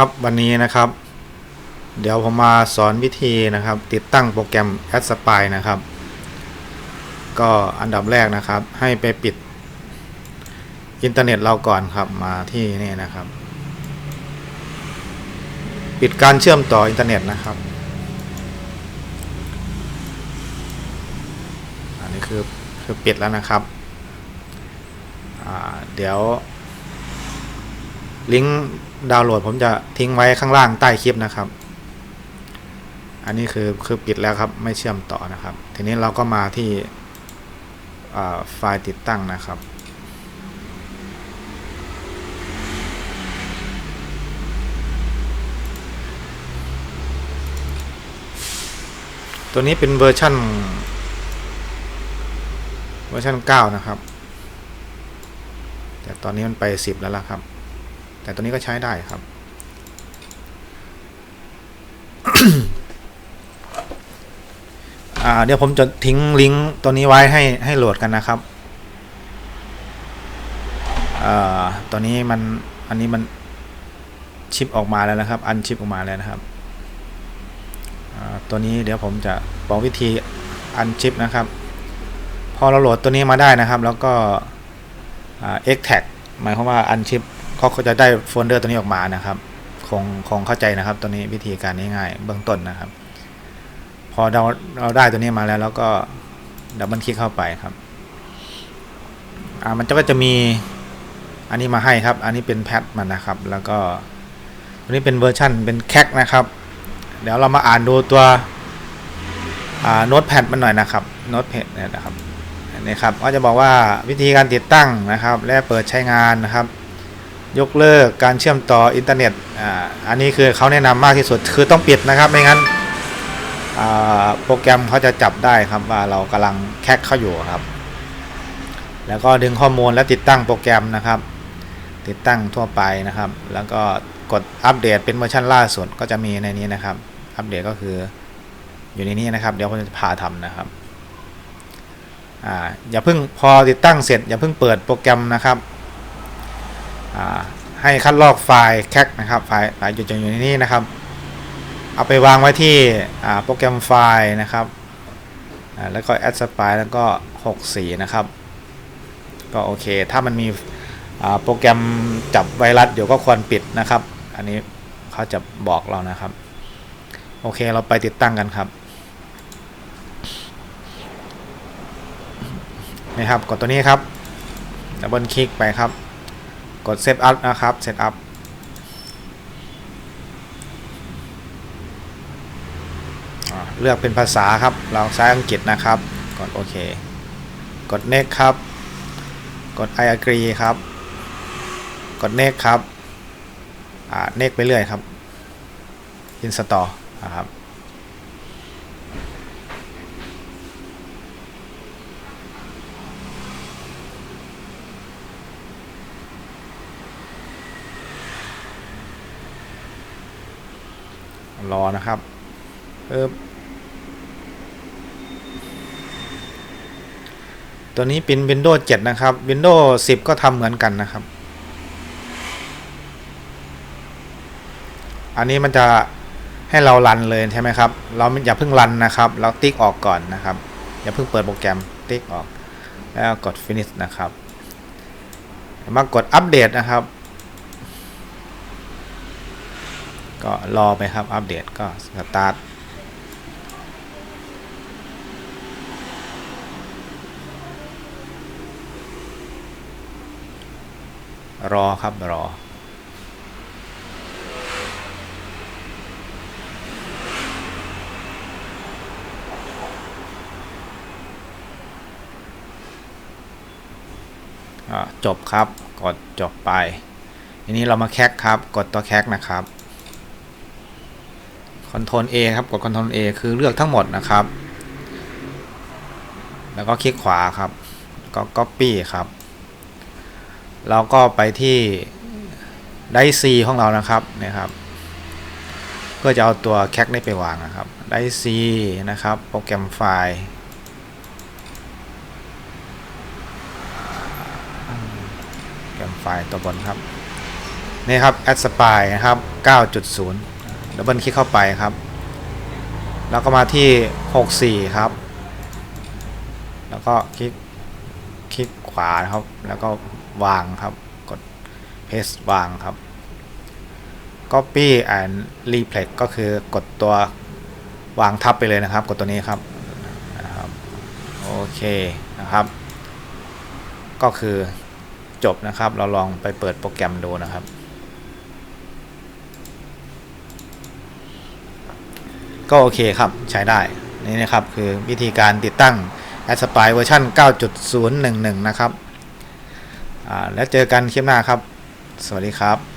ครับวันนี้นะครับ เดี๋ยวผมมาสอนวิธีนะครับ ติดตั้งโปรแกรม a d s p y นะครับ ก็อันดับแรกนะครับ ให้ไปปิดอินเทอร์เน็ตเราก่อนครับมาที่นี่นะครับ ปิดการเชื่อมต่ออินเทอร์เน็ตนะครับ อันนี้คือคือปิดแล้วนะครับอ่าเดี๋ยวลิงก์ ดาวน์โหลดผมจะทิ้งไว้ข้างล่างใต้คลิปนะครับ อันนี้คือคือปิดแล้วครับไม่เชื่อมต่อนะครับ ทีนี้เราก็มาที่ไฟล์ติดตั้งนะครับตัวนี้เป็นเวอร์ชันเวอร์ชัน9 นะครับ แต่ตอนนี้มันไป 10 แล้วล่ะครับ แต่ตัวนี้ก็ใช้ได้ครับ เดี๋ยวผมจะทิ้งลิงก์ตัวนี้ไว้ให้ให้โหลดกันนะครับตัวนี้มันอันนี้มันชิปออกมาแล้วนะครับ อันชิปออกมาแล้วนะครับตัวนี้เดี๋ยวผมจะบอกวิธีอันชิปนะครับ พอเราโหลดตัวนี้มาได้นะครับ แล้วก็อ่า extract หมายความว่าอันชิป เขาก็จะได้โฟลเดอร์ตัวนี้ออกมานะครับคงคงเข้าใจนะครับตัวนี้วิธีการง่ายๆเบื้องต้นนะครับ พอเราเราได้ตัวนี้มาแล้วแล้วก็ดับเบิลคลิกเข้าไปครับอ่ามันก็จะมีอันนี้มาให้ครับ อันนี้เป็นแพทมันนะครับ แล้วก็ตัวนี้เป็นเวอร์ชันเป็นแคกนะครับ เดี๋ยวเรามาอ่านดูตัวอ่าโน้ตแพดมันหน่อยนะครับโน้ตแพดเนี่ยนะครับนี่ครับก็จะบอกว่าวิธีการติดตั้งนะครับ และเปิดใช้งานนะครับ ยกเลิกการเชื่อมต่ออินเทอร์เน็ตอ่าอันนี้คือเขาแนะนำมากที่สุดคือต้องปิดนะครับไม่งั้นอ่าโปรแกรมเขาจะจับได้ครับว่าเรากำลังแคกเข้าอยู่ครับ แล้วก็ดึงข้อมูลและติดตั้งโปรแกรมนะครับ ติดตั้งทั่วไปนะครับ แล้วก็กดอัปเดตเป็นเวอร์ชันล่าสุดก็จะมีในนี้นะครับ อัปเดตก็คืออยู่ในนี้นะครับ เดี๋ยวผมจะพาทำนะครับอ่าอย่าเพิ่งพอติดตั้งเสร็จ อย่าเพิ่งเปิดโปรแกรมนะครับ ให้คัดลอกไฟล์แคกนะครับไฟล์ไฟล์อยู่อยู่ในนี้นะครับ เอาไปวางไว้ที่โปรแกรมไฟล์นะครับแล้วก็ add spy แล้วก็ 64 นะครับ ก็โอเค ถ้ามันมีโปรแกรมจับไวรัสเดี๋ยวก็ควรปิดนะครับ อันนี้เขาจะบอกเรานะครับ โอเคเราไปติดตั้งกันครับนี่ครับกดตัวนี้ครับดับเบิลคลิกไปครับ กด Set Up นะครับ Set Up เลือกเป็นภาษาครับ เราใช้อังกฤษนะครับ กดโอเค กด next ครับ กด I agree ครับ กด next ครับ อ่า next ไปเรื่อยครับ install นะครับ รอนะครับเออตัวนี้เป็น Windows 7 นะครับ Windows 10 ก็ทำเหมือนกันนะครับ อันนี้มันจะให้เรารันเลยใช่ไหมครับ เราอย่าเพิ่งรันนะครับ เราติ๊กออกก่อนนะครับ อย่าเพิ่งเปิดโปรแกรมติ๊กออก แล้วกด finish นะครับมากดอัปเดตนะครับ ก็รอไปครับอัปเดตก็สตาร์ทรอครับรอ จบครับ กดจบไป ทีนี้เรามาแคกครับ กดตัวแคกนะครับ คอนโทรล A ครับกดคอนโทรล A คือเลือกทั้งหมดนะครับ แล้วก็คลิกขวาครับ ก็ Copy ครับเราก็ไปที่ไดซี ของเรานะครับนี่ยครับ เพื่อจะเอาตัวแคกนี้ไปวางนะครับไดซีนะครับโปรแกรมไฟล์โปรแกรมไฟล์ตัวบนครับ นี่ครับ a d s p y นะครับ 9.0 ดับเบิลคลิกเข้าไปครับ แล้วก็มาที่ 64 ครับ แล้วก็คลิกคลิกขวาครับ แล้วก็วางครับ กด paste วางครับ copy and replace ก็คือกดตัววางทับไปเลยนะครับ กดตัวนี้ครับนะครับโอเคนะครับ ก็คือจบนะครับ เราลองไปเปิดโปรแกรมดูนะครับ ก็โอเคครับใช้ได้นี่นะครับคือวิธีการติดตั้ง a s p i เวอร์ชัน9.011 นะครับแล้วเจอกันคลิปหน้าครับ สวัสดีครับ